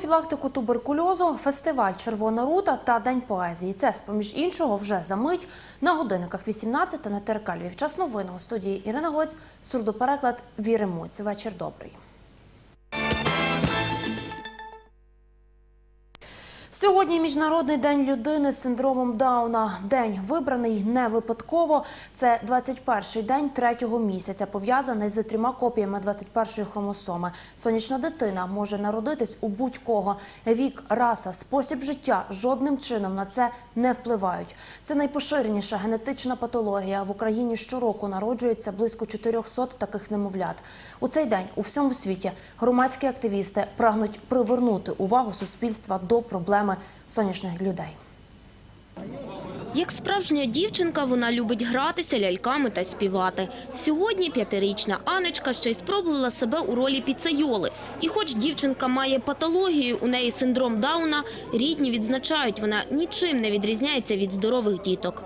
профілактику туберкульозу, фестиваль Червона рута та День поезії. Це з поміж іншого вже за мить на годинниках 18 на ТРК Львів. Час новини у студії Ірина Гоць, сурдопереклад Віри Муць. Вечір добрий. Сьогодні міжнародний день людини з синдромом Дауна. День вибраний не випадково. Це 21-й день третього місяця, пов'язаний з трьома копіями 21-ї хромосоми. Сонячна дитина може народитись у будь-кого. Вік, раса, спосіб життя жодним чином на це не впливають. Це найпоширеніша генетична патологія. В Україні щороку народжується близько 400 таких немовлят. У цей день у всьому світі громадські активісти прагнуть привернути увагу суспільства до проблеми сонячних людей. Як справжня дівчинка, вона любить гратися ляльками та співати. Сьогодні п'ятирічна Анечка ще й спробувала себе у ролі піцайоли. І хоч дівчинка має патологію, у неї синдром Дауна, рідні відзначають, вона нічим не відрізняється від здорових діток.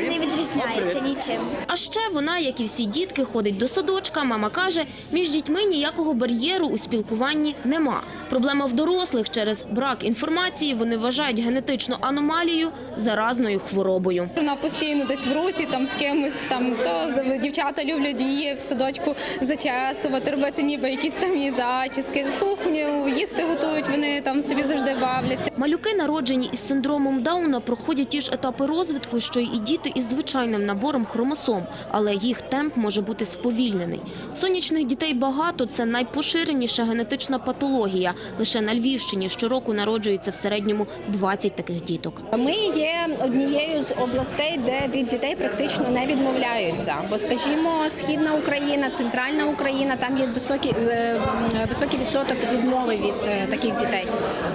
Них не відрізняється нічим. А ще вона, як і всі дітки, ходить до садочка. Мама каже, між дітьми ніякого бар'єру у спілкуванні нема. Проблема в дорослих через брак інформації. Вони вважають генетичну аномалію заразною хворобою. Вона постійно десь в русі, там з кимось, там то дівчата люблять її в садочку зачесувати, робити ніби якісь там її зачіски. В кухню їсти готують, вони там собі завжди бавляться. Малюки, народжені із синдромом Дауна, проходять ті ж етапи розвитку, що й і діти із звичайним набором хромосом, але їх темп може бути сповільнений. Сонячних дітей багато це найпоширеніша генетична патологія. Лише на Львівщині щороку народжується в середньому 20 таких діток. Ми є однією з областей, де від дітей практично не відмовляються. Бо, скажімо, східна Україна, центральна Україна, там є високий, е, високий відсоток відмови від е, таких дітей.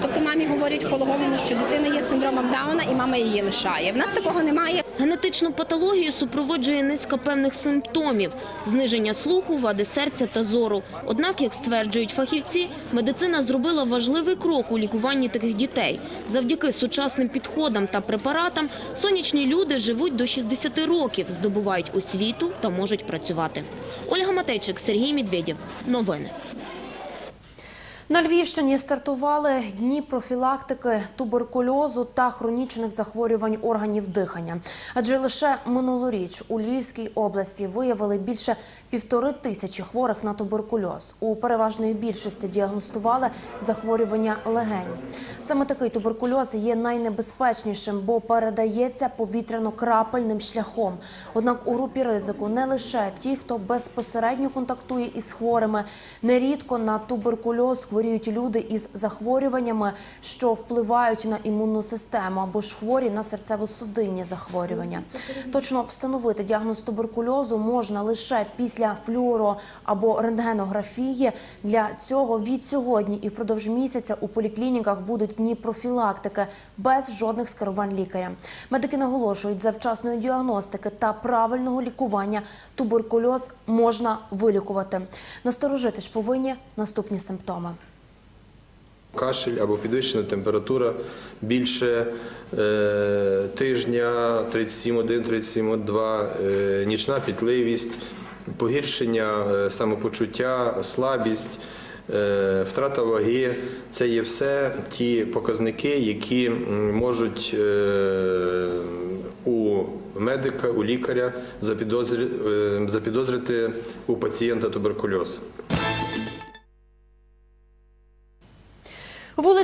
Тобто мамі говорять в пологовому, що дитина є синдромом Дауна, і мама її лишає. В нас такого немає. Генетичну патологію супроводжує низка певних симптомів: зниження слуху, вади серця та зору. Однак, як стверджують фахівці, медицина зробила важливий крок у лікуванні таких дітей. Завдяки сучасним підходам та препаратам сонячні люди живуть до 60 років, здобувають освіту та можуть працювати. Ольга Матейчик, Сергій Медведєв. Новини. На Львівщині стартували дні профілактики туберкульозу та хронічних захворювань органів дихання. Адже лише минулоріч у Львівській області виявили більше півтори тисячі хворих на туберкульоз. У переважної більшості діагностували захворювання легень. Саме такий туберкульоз є найнебезпечнішим, бо передається повітряно-крапельним шляхом. Однак у групі ризику не лише ті, хто безпосередньо контактує із хворими. Нерідко на туберкульоз хворіють люди із захворюваннями, що впливають на імунну систему, або ж хворі на серцево-судинні захворювання. Точно встановити діагноз туберкульозу можна лише після флюоро або рентгенографії. Для цього від сьогодні і впродовж місяця у поліклініках будуть дні профілактики без жодних скерувань лікаря. Медики наголошують, за вчасної діагностики та правильного лікування туберкульоз можна вилікувати. Насторожити ж повинні наступні симптоми. Кашель або підвищена температура більше е, тижня 37,1, 37,2, е, нічна пітливість, погіршення е, самопочуття, слабість, е, втрата ваги це є все ті показники, які можуть е, у медика, у лікаря запідозри- е, запідозрити у пацієнта туберкульоз.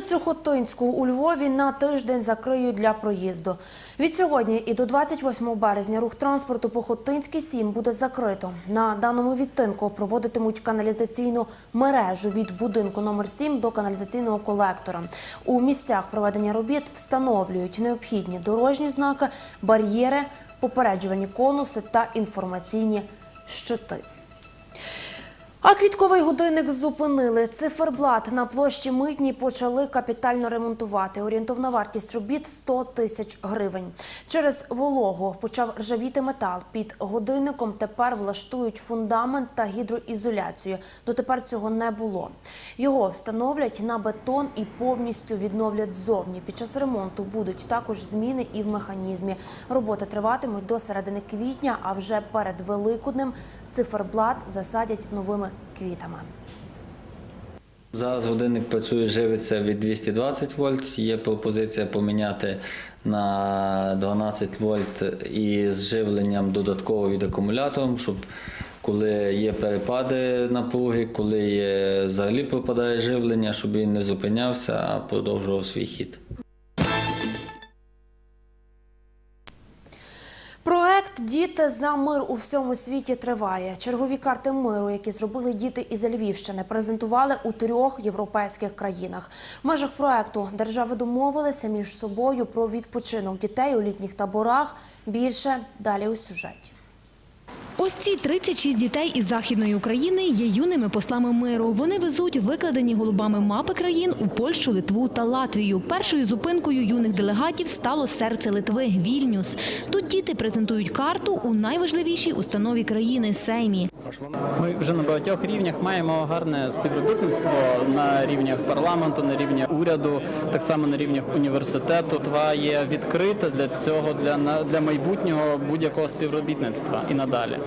Вулицю Хотинську у Львові на тиждень закриють для проїзду. Від сьогодні і до 28 березня рух транспорту по Хотинській 7 буде закрито. На даному відтинку проводитимуть каналізаційну мережу від будинку номер 7 до каналізаційного колектора. У місцях проведення робіт встановлюють необхідні дорожні знаки, бар'єри, попереджувальні конуси та інформаційні щити. А квітковий годинник зупинили. Циферблат на площі Митній почали капітально ремонтувати. Орієнтовна вартість робіт 100 тисяч гривень. Через вологу почав ржавіти метал. Під годинником тепер влаштують фундамент та гідроізоляцію. Дотепер цього не було. Його встановлять на бетон і повністю відновлять ззовні. Під час ремонту будуть також зміни і в механізмі. Роботи триватимуть до середини квітня, а вже перед Великоднем циферблат засадять новими квітами. Зараз годинник працює, живиться від 220 вольт. Є пропозиція поміняти на 12 вольт із живленням додатково від акумулятором, щоб коли є перепади напруги, коли є взагалі пропадає живлення, щоб він не зупинявся, а продовжував свій хід. Діти за мир у всьому світі триває. Чергові карти миру, які зробили діти із Львівщини, презентували у трьох європейських країнах. В межах проекту держави домовилися між собою про відпочинок дітей у літніх таборах. Більше далі у сюжеті. Ось ці 36 дітей із Західної України є юними послами миру. Вони везуть викладені голубами мапи країн у Польщу, Литву та Латвію. Першою зупинкою юних делегатів стало серце Литви – Вільнюс. Тут діти презентують карту у найважливішій установі країни – Сеймі. Ми вже на багатьох рівнях маємо гарне співробітництво на рівнях парламенту, на рівні уряду, так само на рівнях університету. Тва є відкрита для цього для для майбутнього будь-якого співробітництва і надалі.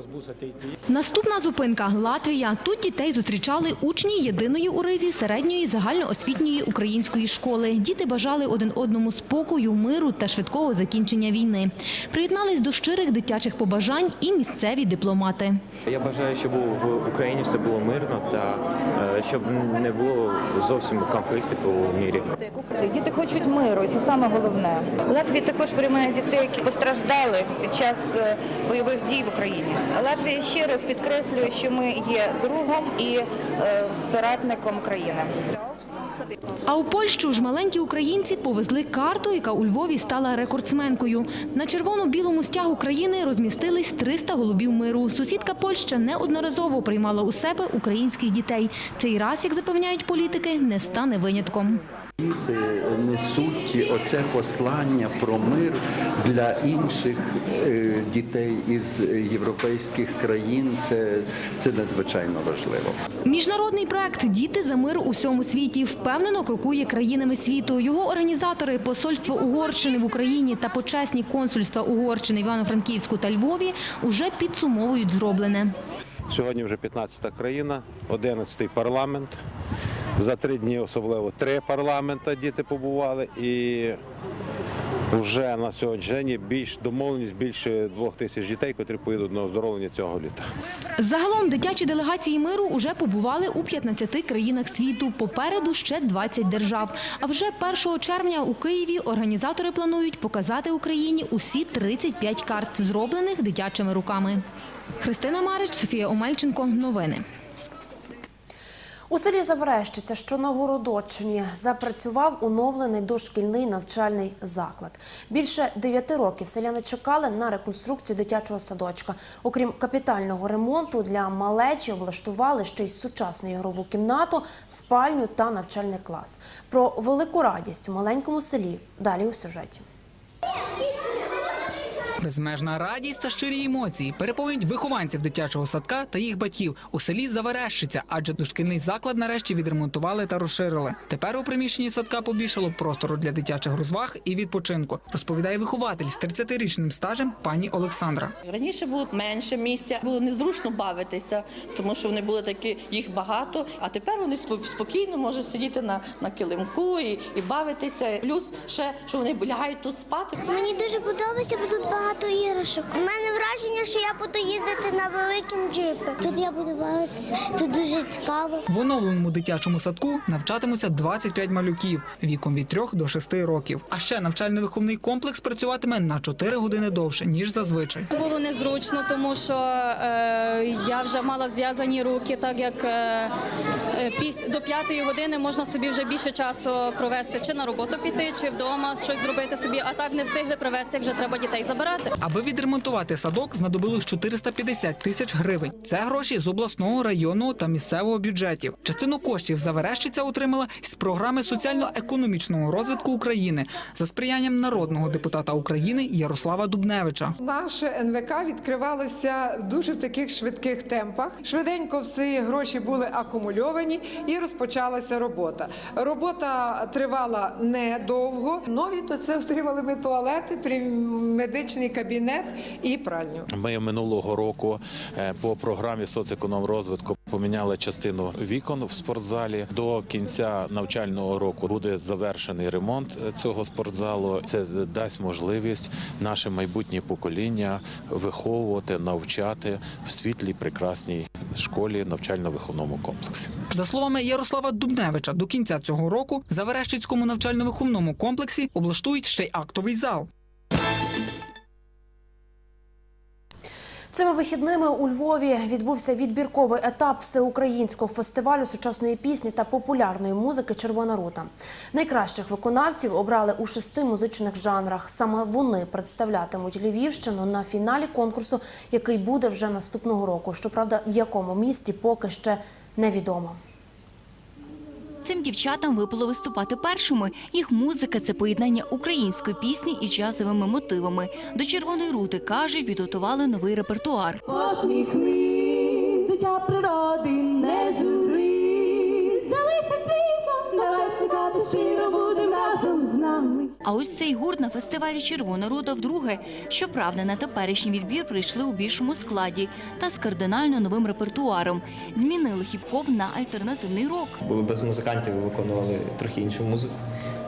Наступна зупинка – Латвія. Тут дітей зустрічали учні єдиної у Ризі середньої загальноосвітньої української школи. Діти бажали один одному спокою, миру та швидкого закінчення війни. Приєднались до щирих дитячих побажань і місцеві дипломати. Я бажаю, щоб в Україні все було мирно та е, щоб не було зовсім конфліктів у мірі. Діти хочуть миру, і це саме головне. Латвія також приймає дітей, які постраждали під час е, бойових дій в Україні. Латвія ще раз підкреслює, що ми є другом і е, соратником України. А у Польщу ж маленькі українці повезли карту, яка у Львові стала рекордсменкою. На червоно-білому стягу країни розмістились 300 голубів миру. Сусідка Польща неодноразово приймала у себе українських дітей. Цей раз, як запевняють політики, не стане винятком. Діти несуть оце послання про мир для інших е, дітей із європейських країн. Це, це надзвичайно важливо. Міжнародний проект Діти за мир у всьому світі впевнено крокує країнами світу. Його організатори Посольство Угорщини в Україні та почесні консульства Угорщини в Івано-Франківську та Львові уже підсумовують зроблене. Сьогодні вже 15-та країна, 11-й парламент. За три дні особливо три парламента діти побували і вже на сьогоднішній день більш домовленість більше двох тисяч дітей, котрі поїдуть на оздоровлення цього літа. Загалом дитячі делегації миру уже побували у 15 країнах світу. Попереду ще 20 держав. А вже 1 червня у Києві організатори планують показати Україні усі 35 карт, зроблених дитячими руками. Христина Марич, Софія Омельченко. Новини. У селі Заверещиця, що на Городоччині, запрацював оновлений дошкільний навчальний заклад. Більше дев'яти років селяни чекали на реконструкцію дитячого садочка. Окрім капітального ремонту, для малечі облаштували ще й сучасну ігрову кімнату, спальню та навчальний клас. Про велику радість у маленькому селі далі у сюжеті. Безмежна радість та щирі емоції переповнюють вихованців дитячого садка та їх батьків у селі Заверещиця, адже дошкільний заклад нарешті відремонтували та розширили. Тепер у приміщенні садка побільшало простору для дитячих розваг і відпочинку, розповідає вихователь з 30-річним стажем пані Олександра. Раніше було менше місця, було незручно бавитися, тому що вони були такі, їх багато. А тепер вони спо- спокійно можуть сидіти на, на килимку і, і бавитися. Плюс ще що вони лягають тут спати. Мені дуже подобається, бо тут багато іграшок. У мене враження, що я буду їздити на великому джипі. Тут я буду бавитися, тут дуже цікаво. В оновленому дитячому садку навчатимуться 25 малюків віком від 3 до 6 років. А ще навчально-виховний комплекс працюватиме на 4 години довше ніж зазвичай. Було незручно, тому що е, я вже мала зв'язані руки, так як е, е, піс, до п'ятої години можна собі вже більше часу провести, чи на роботу піти, чи вдома щось зробити собі, а так не встигли провести, як вже треба дітей забирати. Аби відремонтувати садок, знадобилось 450 тисяч гривень. Це гроші з обласного, районного та місцевого бюджетів. Частину коштів Заверещиця отримала з програми соціально-економічного розвитку України за сприянням народного депутата України Ярослава Дубневича. Наше НВК відкривалося дуже в таких швидких темпах. Швиденько всі гроші були акумульовані і розпочалася робота. Робота тривала недовго. Нові то це отримали ми туалети, при- медичний кабінет і пральню. Ми минулого року е, по програмі соцекономрозвитку поміняли частину вікон в спортзалі. До кінця навчального року буде завершений ремонт е, цього спортзалу. Це дасть можливість наше майбутнє покоління виховувати, навчати в світлій прекрасній школі навчально-виховному комплексі. За словами Ярослава Дубневича, до кінця цього року в Заверещицькому навчально-виховному комплексі облаштують ще й актовий зал. Цими вихідними у Львові відбувся відбірковий етап всеукраїнського фестивалю сучасної пісні та популярної музики Червона рута. Найкращих виконавців обрали у шести музичних жанрах. Саме вони представлятимуть Львівщину на фіналі конкурсу, який буде вже наступного року. Щоправда, в якому місті поки ще невідомо. Цим дівчатам випало виступати першими. Їх музика це поєднання української пісні і джазовими мотивами. До червоної рути кажуть, підготували новий репертуар. Посміхнись, дитя природи, не жури, залися світло, давай смікати щиро, нами. А ось цей гурт на фестивалі Червона рода вдруге. Щоправда, на теперішній відбір прийшли у більшому складі та з кардинально новим репертуаром. Змінили хіп-хоп на альтернативний рок. Були без музикантів, виконували трохи іншу музику.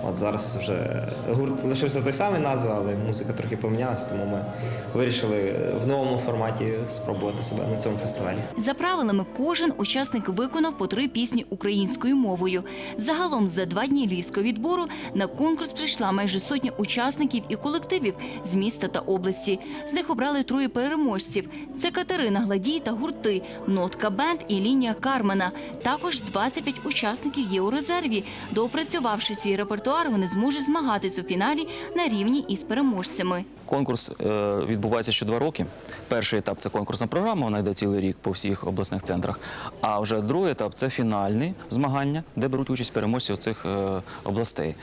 От зараз вже гурт лишився той самий назва, але музика трохи помінялась, тому ми вирішили в новому форматі спробувати себе на цьому фестивалі. За правилами, кожен учасник виконав по три пісні українською мовою. Загалом за два дні львівського відбору на конкурс прийшла майже сотня учасників і колективів з міста та області. З них обрали троє переможців: це Катерина Гладій та гурти, Нотка Бенд і лінія Кармена. Також 25 учасників є у резерві. Доопрацювавши свій репертуар, вони зможуть змагатись у фіналі на рівні із переможцями. Конкурс е, відбувається що два роки. Перший етап це конкурсна програма, вона йде цілий рік по всіх обласних центрах. А вже другий етап це фінальні змагання, де беруть участь переможці цих областей.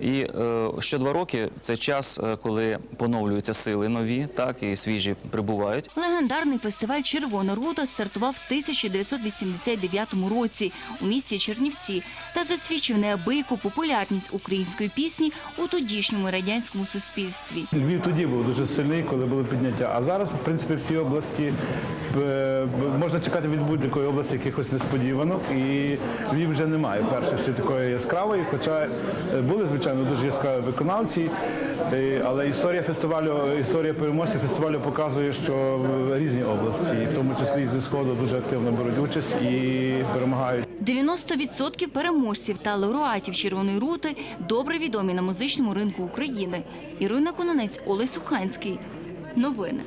І е, що два роки це час, е, коли поновлюються сили нові, так і свіжі прибувають. Легендарний фестиваль Червона рута стартував в 1989 році у місті Чернівці та засвідчив неабияку популярність української пісні у тодішньому радянському суспільстві. Львів тоді був дуже сильний, коли були підняття. А зараз, в принципі, в цій області е, можна чекати від будь-якої області якихось несподіванок. І Львів вже не має першості такої яскравої, хоча е, були, звичайно, дуже яскраві виконавці. Е, Але історія фестивалю, історія переможців фестивалю показує, що в різні області, в тому числі зі сходу, дуже активно беруть участь і перемагають. 90% переможців та лауреатів Червоної рути добре відомі на музичному ринку України. Ірина Кононець, Олесь Суханський. Новини.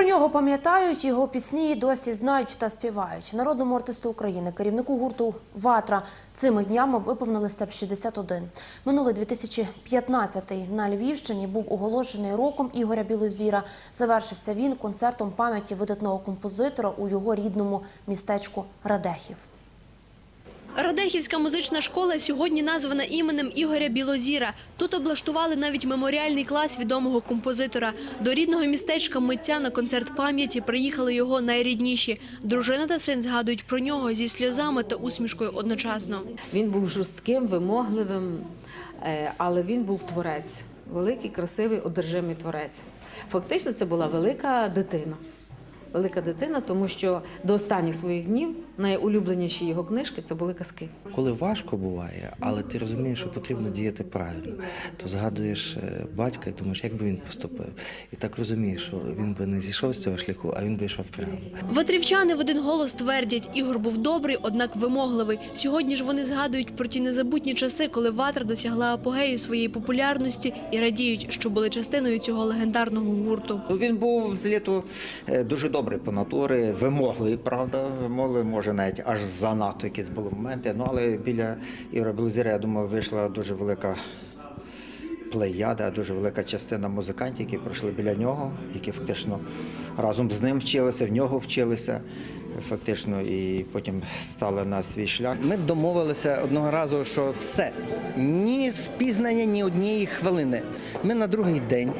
Про нього пам'ятають, його пісні досі знають та співають. Народному артисту України, керівнику гурту Ватра цими днями виповнилося б 61. Минулий 2015-й на Львівщині був оголошений роком Ігоря Білозіра. Завершився він концертом пам'яті видатного композитора у його рідному містечку Радехів. Радехівська музична школа сьогодні названа іменем Ігоря Білозіра. Тут облаштували навіть меморіальний клас відомого композитора. До рідного містечка митця на концерт пам'яті приїхали його найрідніші. Дружина та син згадують про нього зі сльозами та усмішкою одночасно. Він був жорстким, вимогливим, е, але він був творець, великий, красивий, одержимий творець. Фактично, це була велика дитина. Велика дитина, тому що до останніх своїх днів найулюбленіші його книжки це були казки. Коли важко буває, але ти розумієш, що потрібно діяти правильно, то згадуєш е, батька і думаєш, як би він поступив. І так розумієш, що він би не зійшов з цього шляху, а він би йшов прямо. Ватрівчани в один голос твердять, Ігор був добрий, однак вимогливий. Сьогодні ж вони згадують про ті незабутні часи, коли Ватра досягла апогею своєї популярності і радіють, що були частиною цього легендарного гурту. Він був з літу е, дуже добрий по натурі, вимогливий, правда, вимогливий, може навіть аж занадто якісь були моменти. Ну але біля Ігора Білозіра, я думаю, вийшла дуже велика плеяда, дуже велика частина музикантів, які пройшли біля нього, які фактично разом з ним вчилися, в нього вчилися. Фактично, і потім стали на свій шлях. Ми домовилися одного разу, що все, ні спізнення, ні однієї хвилини. Ми на другий день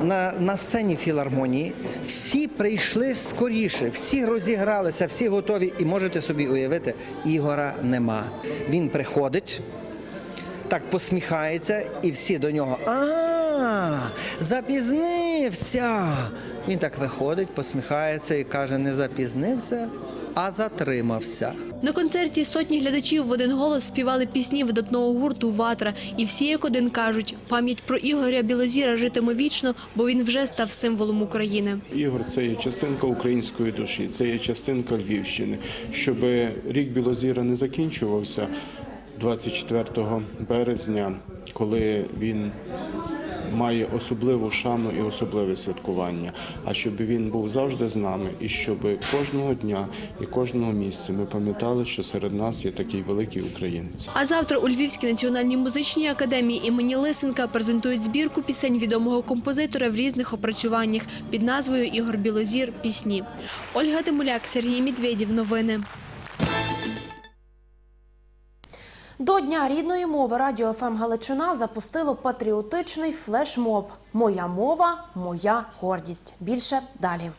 на, на сцені філармонії всі прийшли скоріше, всі розігралися, всі готові. І можете собі уявити, Ігора нема. Він приходить, так посміхається, і всі до нього. А, запізнився. Він так виходить, посміхається і каже: не запізнився, а затримався. На концерті сотні глядачів в один голос співали пісні видатного гурту Ватра. І всі як один кажуть, пам'ять про Ігоря Білозіра житиме вічно, бо він вже став символом України. Ігор це є частинка української душі, це є частинка Львівщини. Щоб рік Білозіра не закінчувався 24 березня, коли він має особливу шану і особливе святкування. А щоб він був завжди з нами, і щоб кожного дня і кожного місця ми пам'ятали, що серед нас є такий великий українець. А завтра у Львівській національній музичній академії імені Лисенка презентують збірку пісень відомого композитора в різних опрацюваннях під назвою Ігор Білозір. Пісні. Ольга Тимуляк, Сергій Медведєв. Новини. До Дня рідної мови Радіо ФМ Галичина запустило патріотичний флешмоб Моя мова, моя гордість. Більше далі.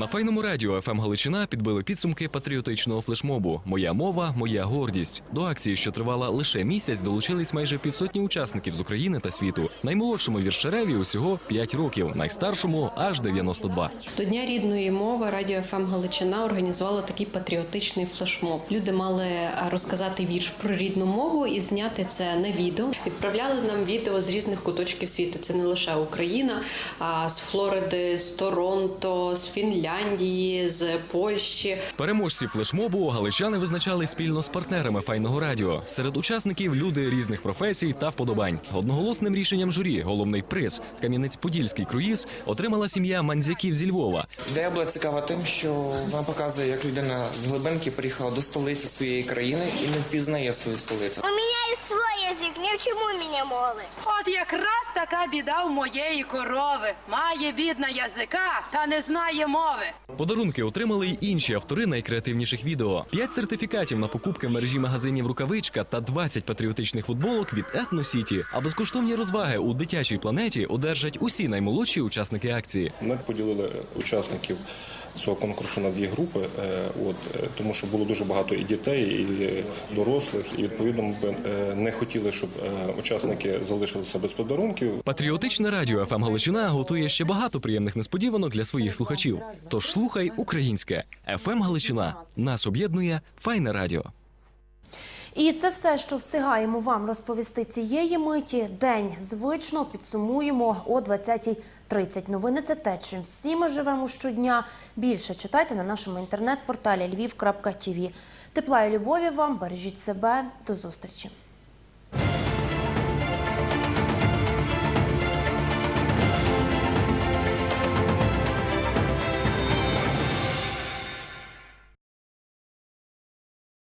На файному радіо ФМ Галичина підбили підсумки патріотичного флешмобу Моя мова, моя гордість. До акції, що тривала лише місяць, долучились майже півсотні учасників з України та світу. Наймолодшому віршереві усього 5 років, найстаршому аж 92. До Дня рідної мови Радіо ФМ Галичина організувало такий патріотичний флешмоб. Люди мали розказати вірш про рідну мову і зняти це на відео. Відправляли нам відео з різних куточків світу. Це не лише Україна, а з Флориди, з Торонто, з Фінляндії, з Польщі. Переможці флешмобу галичани визначали спільно з партнерами файного радіо. Серед учасників люди різних професій та вподобань. Одноголосним рішенням журі головний приз Кам'янець-Подільський круїз отримала сім'я манзяків зі Львова. Ідея була цікава тим, що вона показує, як людина з глибинки приїхала до столиці своєї країни і не впізнає свою столицю. У мене є свій язик, не вчимо мене мови. От якраз така біда в моєї корови. Має бідна язика та не знає мови. Подарунки отримали й інші автори найкреативніших відео: п'ять сертифікатів на покупки в мережі магазинів Рукавичка та 20 патріотичних футболок від Етно Сіті. А безкоштовні розваги у дитячій планеті одержать усі наймолодші учасники акції. Ми поділили учасників цього конкурсу на дві групи, е, от е, тому що було дуже багато і дітей, і дорослих, і відповідно ми е, не хотіли, щоб учасники залишилися без подарунків. Патріотичне радіо ФМ Галичина готує ще багато приємних несподіванок для своїх слухачів. Тож слухай українське ФМ Галичина. Нас об'єднує файне радіо. І це все, що встигаємо вам розповісти цієї миті. День звично підсумуємо о 20.30. Новини це те, чим всі ми живемо щодня. Більше читайте на нашому інтернет-порталі lviv.tv. Тепла і любові вам, бережіть себе. До зустрічі.